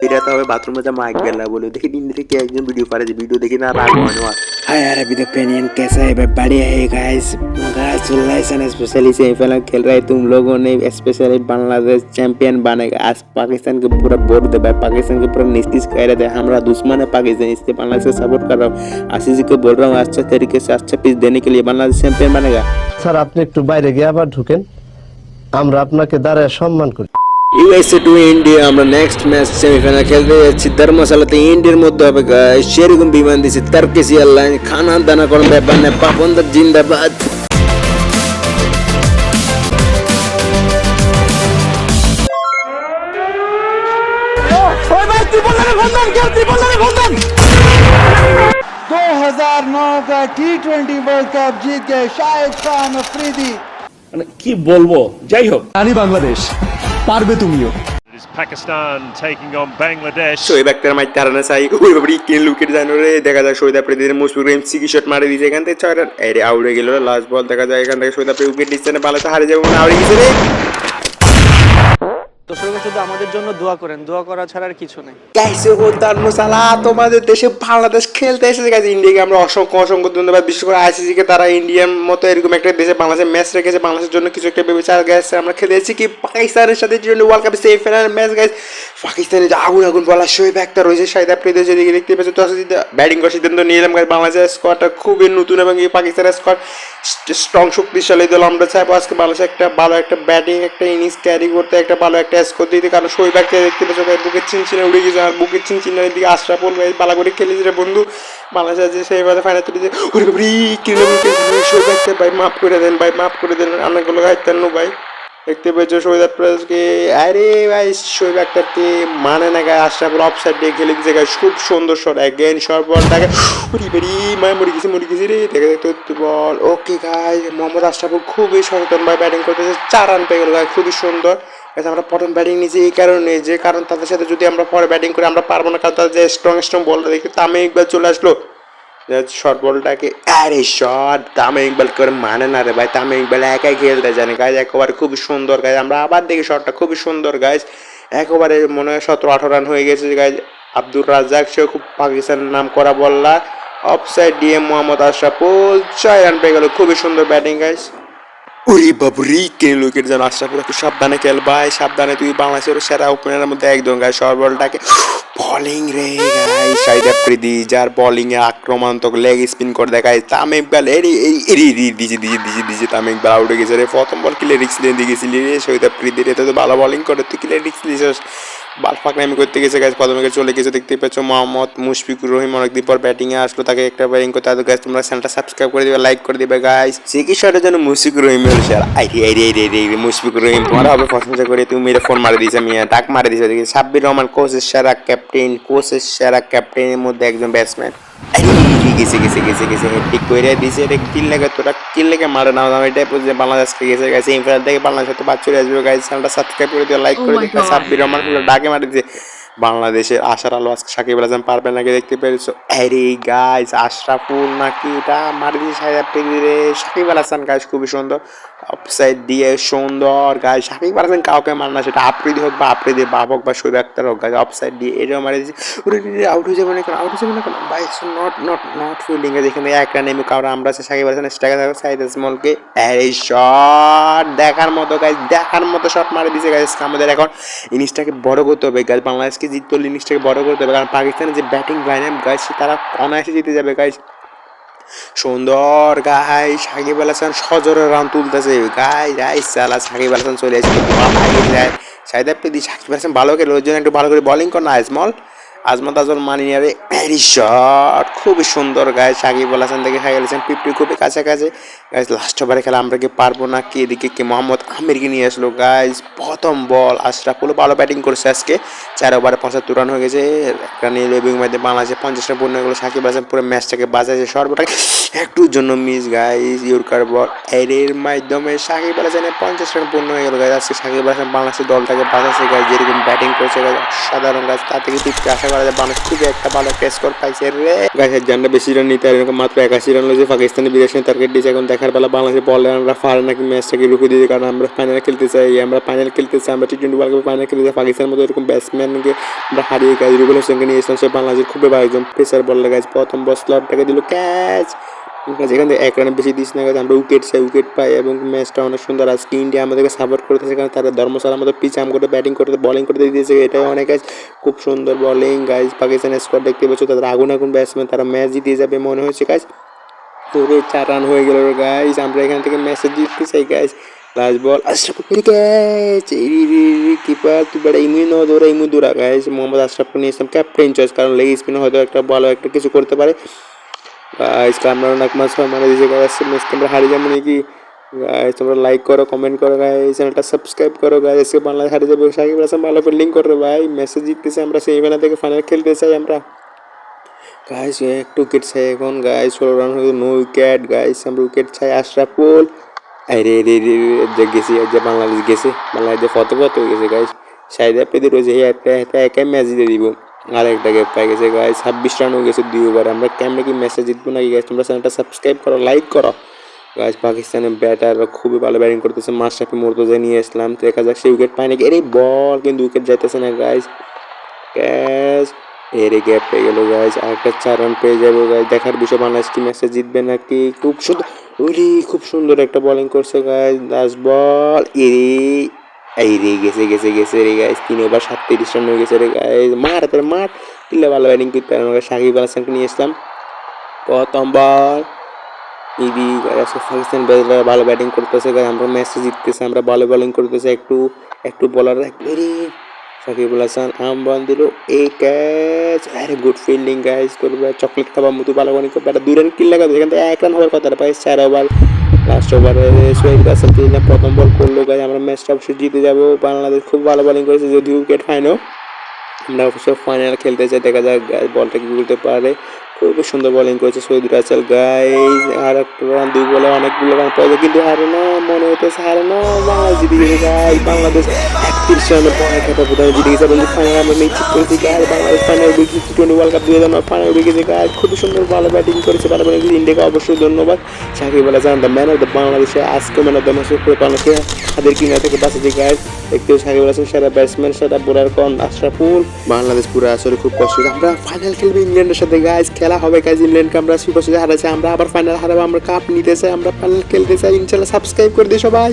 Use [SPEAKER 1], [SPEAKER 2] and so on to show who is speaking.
[SPEAKER 1] এটা তো হবে বাথরুমে যা মাইক গেলা বলে দেখি দিন থেকে একজন ভিডিও পারে যে ভিডিও দেখি না রাগ হয় না
[SPEAKER 2] हाय यार अभी तो पेनियन कैसा है भाई बढ़िया है गाइस कंग्रेचुलेशन स्पेशली सेमीफाइनल खेल रहे तुम लोगों ने स्पेशली बांग्लादेश चैंपियन बनेगा आज पाकिस्तान के पूरा बोर्ड दे भाई पाकिस्तान के पूरा निस्तीश कह रहे थे हमारा दुश्मन है पाकिस्तान इसलिए बांग्लादेश को सपोर्ट कर रहा हूँ आशीष को बोल रहा हूँ अच्छा तरीके से अच्छा पीस देने के लिए बांग्लादेश चैंपियन बनेगा
[SPEAKER 3] স্যার আপনি একটু বাইরে গিয়ে আবার ঢুকেন আমরা আপনাকে দাঁড়ায় সম্মান করি
[SPEAKER 2] ইউএসএ টু ইন্ডিয়া আমরা নেক্সট ম্যাচ সেমিফাইনাল খেলতে যাচ্ছি ধর্মশালাতে ইন্ডিয়ার মধ্যে হবে guys। সেরকম বিমান দিছে তারকেসি এয়ারলাইন খানা দানা করেন ব্যাপার না পাপন জিন্দাবাদ
[SPEAKER 4] दो हजार नौ का टी ट्वेंटी वर्ल्ड कप जीत गए शाहिद खान अफरीदी
[SPEAKER 5] মানে কি বলবো যাই হোক
[SPEAKER 6] জানি বাংলাদেশ পারবে তুমিও।
[SPEAKER 7] Pakistan taking on taking on Bangladesh.
[SPEAKER 1] Shoaib Akhtar মাইতে হারানো চাই ওই বাবরি কেন লুকেট জানো রে। দেখা যায় শহীদ আপ্রেদিন মুশফিকুর রহিম সিকি শট মারে দিয়েছে এখান থেকে ছয় রান রে আউড়ে গেল লাস্ট বল দেখা যায় এখান থেকে শহীদ আপ্রে উইকেট দিচ্ছে না ভালো হারে যাবে না আউট হয়ে গেছে রে।
[SPEAKER 8] দর্শকরা শুধু আমাদের জন্য দোয়া করেন। দোয়া করা ছাড়া আর কিছু নেই।
[SPEAKER 1] গাইছে ও ধর্মশালা তোমাদের দেশে বাংলাদেশ খেলতে এসেছে গাইছে ইন্ডিয়াকে আমরা অসংখ্য অসংখ্য ধন্যবাদ। বিশেষ করে আইসিসি কে তারা ইন্ডিয়ার মতো এরকম একটা দেশে বাংলাদেশে ম্যাচ রেখেছে। বাংলাদেশের জন্য কিছু একটা ভেবেছে আর আমরা খেলে এসেছি কি পাকিস্তানের সাথে টি ওয়ার্ল্ড কাপে সেমিফাইনাল ম্যাচ গাইছে পাকিস্তানে যে আগুন আগুন বলা শোয়েব একটা রয়েছে শাহিদ আফ্রিদি যেদিকে দেখতে পেয়েছে তো ব্যাটিং করার সিদ্ধান্ত নিলাম গাইছে বাংলাদেশের স্কোয়াডটা খুবই নতুন এবং এই পাকিস্তানের স্কোয়াড স্ট্রং শক্তিশালী দল। আমরা চাইব আজকে বাংলাদেশ একটা ভালো একটা ব্যাটিং একটা ইনিংস ক্যারি করতে, একটা ভালো একটা স্কোর দিতে কারণ সই ব্যাকটা দেখতে পেয়েছ ভাই বুকের চিন চিনে উড়ে গেছে আর বুকের চিন চিনের দিকে আশরাফুল ভাই পালা করে খেলেছে রে বন্ধু। বাংলাদেশ আছে সেইভাবে ফাইনাল তুলে যে ওরে বাবরি সই শৈবাককে ভাই, মাফ করে দেন, ভাই, মাফ করে দেন, অনেকগুলো গাইতেন ভাই। দেখতে পেয়েছ শহীদ আফ্রাজকে আরে ভাই, শহীদ আক্তারকে মানে না গায়ে আশরাফুল অফ সাইড দিয়ে খেলে দিয়েছে গায়ে। খুব সুন্দর শট অ্যাগেন শর্ট বলটাকে উড়ি বেরি, মায় মরে গেছে মরে গেছে রে দেখে দেখতে বল। ওকে গাই মোহাম্মদ আশরাফুল খুবই সচেতন ভাই ব্যাটিং করতেছে, চার রান পেয়ে গেল গায়ে খুবই সুন্দর। আমরা প্রথম ব্যাটিং নিয়েছি এই কারণে যে, কারণ তাদের সাথে যদি আমরা পরে ব্যাটিং করি, আমরা পারব না, কারণ তাদের যে স্ট্রং স্ট্রং বলটা দেখি তামে একবার চলে আসলো। শর্ট বলটাকে আরে শট তামে ইকবাল করে মানে না রে ভাই তামে ইকবাল একাই খেলতে জানে গাইজ একেবারে খুব সুন্দর গাইজ আমরা আবার দেখি শটটা খুবই সুন্দর গাইজ একেবারে মনে হয় সতেরো আঠারো রান হয়ে গেছে গাইজ আব্দুর রাজ্জাক সেও খুব পাকিস্তানের নাম করা বললা অফসাইড ডিএম মোহাম্মদ আশরাফুল ছয় রান পেয়ে গেল খুবই সুন্দর ব্যাটিং গাইজ ওরে বাবরি কে লোকের যেন আশরাফুল একটু সাবধানে খেল ভাই, সাবধানে তুই বাংলাদেশের সেরা ওপেনারের মধ্যে একদম গাই শর্ট বলটাকে বলিং রে গাই সাইড আফ্রিদি যার বলিং এ আক্রমণাত্মক লেগ স্পিন করে দেখায় তামিম ইকবাল এরি এরি দিজি দিজি দিজি দিজি তামিম ইকবাল আউট হয়ে গেছে রে। প্রথম বল কিলে রিক্স দিয়ে দিয়ে গেছিলি রে শহীদ আফ্রিদি রে তো ভালো বলিং করে, তুই কিলে রিক্স দিয়েছিস বাল ফাঁকনামি করতে গেছে গাছ প্রথমে চলে গেছে দেখতে পাচ্ছ, মোহাম্মদ মুশফিকুর রহিম অনেকদিন পর ব্যাটিংয়ে আসলো, তাকে একটা ব্যাটিং করতে হবে। গাছ তোমরা চ্যানেলটা সাবস্ক্রাইব করে দিবে লাইক করে দিবে গাইস চিকিৎসাটা যেন মুশফিকুর রহিম হলো স্যার আই রে রে রে রে রে, মুশফিকুর রহিম, তোমার হবে প্রশংসা করে, তুমি মেরে ফোন মারে দিয়েছে আমি ডাক মারে দিয়েছে। দেখি, সাব্বির রহমান, কোচের সেরা ক্যাপ্টেন কোচের সেরা ক্যাপ্টেনের মধ্যে একজন ব্যাটসম্যান গেছে গেছে গেছে গেছে ঠিক করে দিছে এটা কিল লেগে তোরা কিল লেগে মারে না আমি এটাই বুঝছি বাংলাদেশকে গেছে গেছে ইনফ্রাল থেকে বাংলাদেশ তো বাদ আসবে গাইছে চ্যানেলটা সাবস্ক্রাইব করে দিও লাইক করে দিও সাব্বির পুরো ডাকে মারে দিয়েছে বাংলাদেশের আশার আলো আজকে সাকিব আল পারবে নাকি দেখতে পেরেছ আরে গাইস আশরাফুল নাকি এটা মারি দিয়ে সাহেব রে। সাকিব আল হাসান গাইস খুবই সুন্দর। অফসাইড দিয়ে সুন্দর গাইস সাকিব আল হাসান কাউকে মার না, সেটা আফ্রিদি হোক বা আফ্রিদি বাপ হোক বা শৈব আক্তার হোক গাইস অফসাইড দিয়ে এটাও মারি দিয়েছে। আউট হয়ে যাবে না কেন? আউট হয়ে যাবে না কেন? ভাই নট নট নট ফিল্ডিং এ যেখানে এক রান এমনি কারণ আমরা আছে, সাকিব আল হাসান স্ট্রাইকার থাকবে সাইদ আজমলকে এই শট দেখার মতো গাইস দেখার মতো শট মারি দিয়েছে গাইস আমাদের এখন ইনিংসটাকে বড় করতে হবে গাইস বাংলাদেশকে জিততে হলে ইনিংসটাকে বড় করতে হবে কারণ পাকিস্তানের যে ব্যাটিং লাইন আপ গাইজ তারা অনায়াসে জিতে যাবে গাইজ সুন্দর গাই সাকিব আল হাসান সজরে রান তুলতেছে। গাই গাই সালা সাকিব আল হাসান চলে আসছে যায়। সাইদ আপনি সাকিব আল হাসান ভালো খেলে, ওর জন্য একটু ভালো করে বলিং কর না, আজমল। আজমত আজমল মানিয়ারে ভেরি শট খুবই সুন্দর গায়ে সাকিব আল হাসান থেকে হাই হাসান পিপটি খুবই কাছাকাছি। গাইজ লাস্ট ওভারে খেলা আমরা কি পারব না, কি এদিকে কি মোহাম্মদ আমিরকে নিয়ে আসলো? গাইজ প্রথম বল আশরাফুলও ভালো ব্যাটিং করেছে আজকে। চার ওভারে পঁচাত্তর রান হয়ে গেছে। একটা নিয়ে এবং মধ্যে বাংলাদেশে পঞ্চাশ রান পূর্ণ হয়ে গেলো। সাকিব আল পুরো ম্যাচটাকে বাজাইছে সর্বটাকে একটুর জন্য মিস গাইস ইউরকার বল এর মাধ্যমে সাকিব আল হাসানের পঞ্চাশ রান পূর্ণ হয়ে গেল গাইজ আজকে সাকিব আল হাসান বাংলাদেশের দলটাকে বাঁচাচ্ছে গাইজ যেরকম ব্যাটিং করেছে গাইজ সাধারণ গাছ তা থেকে ফিফটি আশা করা যায় বাংলাদেশ খুবই একটা ভালো একটা স্কোর পাইছে রে। গাছের জানটা বেশি রান নিতে এরকম মাত্র একাশি রান হয়েছে পাকিস্তানি বিদেশি টার্গেট দিয়েছে এখন দেখার বেলা বাংলাদেশের বলে আমরা পারে নাকি ম্যাচটাকে রুখে দিয়েছে, কারণ আমরা ফাইনাল খেলতে চাই, আমরা ফাইনাল খেলতে চাই, আমরা টি টোয়েন্টি ওয়ার্ল্ড কাপে ফাইনাল খেলতে চাই। পাকিস্তানের মতো এরকম ব্যাটসম্যানকে আমরা হারিয়ে গাছ রুবেল হোসেনকে নিয়ে এসলাম সে বাংলাদেশের খুবই ভালো একজন প্রেসার বল গাছ প্রথম বল স্লটটাকে দিল ক্যাচ যেখান থেকে এক রানের বেশি দিস না আমরা উইকেট চাই, উইকেট পাই এবং ম্যাচটা অনেক সুন্দর আজকে ইন্ডিয়া আমাদেরকে সাপোর্ট করতেছে কারণ তারা ধর্মশালার মতো পিচ আম করে ব্যাটিং করতে বলিং করতে দিয়েছে। এটাই অনেক খুব সুন্দর বলিং গাইজ পাকিস্তানের স্কোয়াড দেখতে পাচ্ছ, তাদের আগুন আগুন ব্যাটসম্যান তারা ম্যাচ জিতিয়ে যাবে মনে হয়েছে গাছ পুরো চার রান হয়ে গেল গাইজ আমরা এখান থেকে ম্যাচে জিততে চাই guys last ball Ashraf keeper তুই বেড়া ইমুই ন দৌড়া ইমুই দৌড়া গাইজ মোহাম্মদ আশরাফকে নিয়ে এসলাম ক্যাপ্টেন চয়েস কারণ লেগ স্পিনে হয়তো একটা ভালো একটা কিছু করতে পারে। গাইজ কামরা নাক মাছ মানে দিয়েছে গাইজ ম্যাচ তোমরা হারিয়ে যাব নাকি গাইজ তোমরা লাইক করো কমেন্ট করো গাইজ চ্যানেলটা সাবস্ক্রাইব করো গাইজ আজকে বাংলাদেশ হারিয়ে যাবে সাকিব হাসান ভালো ফিল্ডিং করবে ভাই ম্যাচে জিততেছে আমরা সেমিফাইনাল থেকে ফাইনাল খেলতে চাই আমরা গাইস একটু উইকেট চাই এখন গাইস ষোলো রান হয়ে নো উইকেট গাইস আমরা উইকেট চাই আশরাফুল আরে রে রে যে গেছি যে বাংলাদেশ গেছে বাংলাদেশ ফতে ফতে হয়ে গেছে গাইস সাইডে পেতে রয়েছে একটা একটা একাই ম্যাচ জিতে দিব আর একটা গ্যাপ পাই গেছে গাইস ছাব্বিশ রান হয়ে গেছে দুই ওভার আমরা কেমনে কি ম্যাচে জিতবো নাকি গাইস তোমরা চ্যানেলটা সাবস্ক্রাইব করো লাইক করো। গাইস পাকিস্তানের ব্যাটার খুবই ভালো ব্যাটিং করতেছে। মাশরাফি মুর্তজা নিয়ে আসলাম। দেখা যাক সে উইকেট পায় নাকি। আরে বল কিন্তু উইকেট যাইতেছে না গাইস ক্যাচ এরে গ্যাপ পেয়ে গেল গাইজ আরেকটা চার রান পেয়ে যাব গাইজ দেখার বিষয়, বাংলাদেশ কি ম্যাচে জিতবে নাকি? খুব সুন্দর ওরে খুব সুন্দর একটা বলিং করছে গাইজ লাস্ট বল এরে এই রে, গেছে গেছে গেছে রে গাইস তিন ওভার সাতত্রিশ রান হয়ে গেছে রে গাইজ মার, তোর মার। তিনটা ভালো ব্যাটিং করতে পারে সাকিব আল হাসানকে নিয়ে এসলাম প্রথম বল ইডি পাকিস্তান ব্যাটসম্যান ভালো ব্যাটিং করতেছে আমরা ম্যাচে জিততেছে, আমরা ভালো বোলিং করতেছে, একটু একটু বলার এরে সাকিবুল হাসান আম বল দিল, এই ক্যাচ আরে গুড ফিল্ডিং গাইজ করবে চকলেট খাবার মতো ভালো বলিং করবে, একটা দুই রান কিল লাগাবে, এখান থেকে এক রান হওয়ার কথা পাই চার ওভার লাস্ট ওভারে সোহেল রাসেল তিনটা প্রথম বল করল গাই আমরা ম্যাচটা অবশ্যই জিতে যাব। বাংলাদেশ খুব ভালো বলিং করেছে যদি উইকেট ফাইনও আমরা অবশ্যই ফাইনাল খেলতে চাই, দেখা যাক বলটা কি করতে পারে। খুবই সুন্দর বোলিং করেছে সৈয়দ রাসেল গাইজ আর একটা রান দুই বলে অনেকগুলো রান যায়, কিন্তু হারে না মনে হইতেছে হারে না বাংলাদেশ জিতে গেছে গাইজ বাংলাদেশ একত্রিশ রানের পরে খেতা বোধহয় জিতে গেছে এবং ফাইনাল আমরা নিশ্চিত করেছি guys Bangladesh final wicket T twenty world cup দুই হাজার নয় ফাইনাল উইকেটে গাইজ খুবই সুন্দর ভালো ব্যাটিং করেছে ভালো ব্যাটিং করেছে ইন্ডিয়াকে অবশ্যই ধন্যবাদ। Shakib Al Hasan the man of the বাংলাদেশে আজকে ম্যান অফ দ্য ম্যাচ করে বাংলাদেশে হাতের কিনা থেকে বাঁচেছে গাইজ দেখতে সাকিব আল হাসান, সেরা ব্যাটসম্যান সেরা বোলার কন, আশরাফুল। বাংলাদেশ পুরো আসলে খুব কষ্ট, আমরা ফাইনাল খেলবে ইংল্যান্ডের সাথে গাইজ খেলা হবে গাইজ ইংল্যান্ডকে আমরা সুপার হারাচ্ছি আমরা আবার ফাইনাল হারাবো, আমরা কাপ নিতে চাই আমরা ফাইনাল খেলতে চাই ইনশাল্লাহ সাবস্ক্রাইব করে দিই সবাই।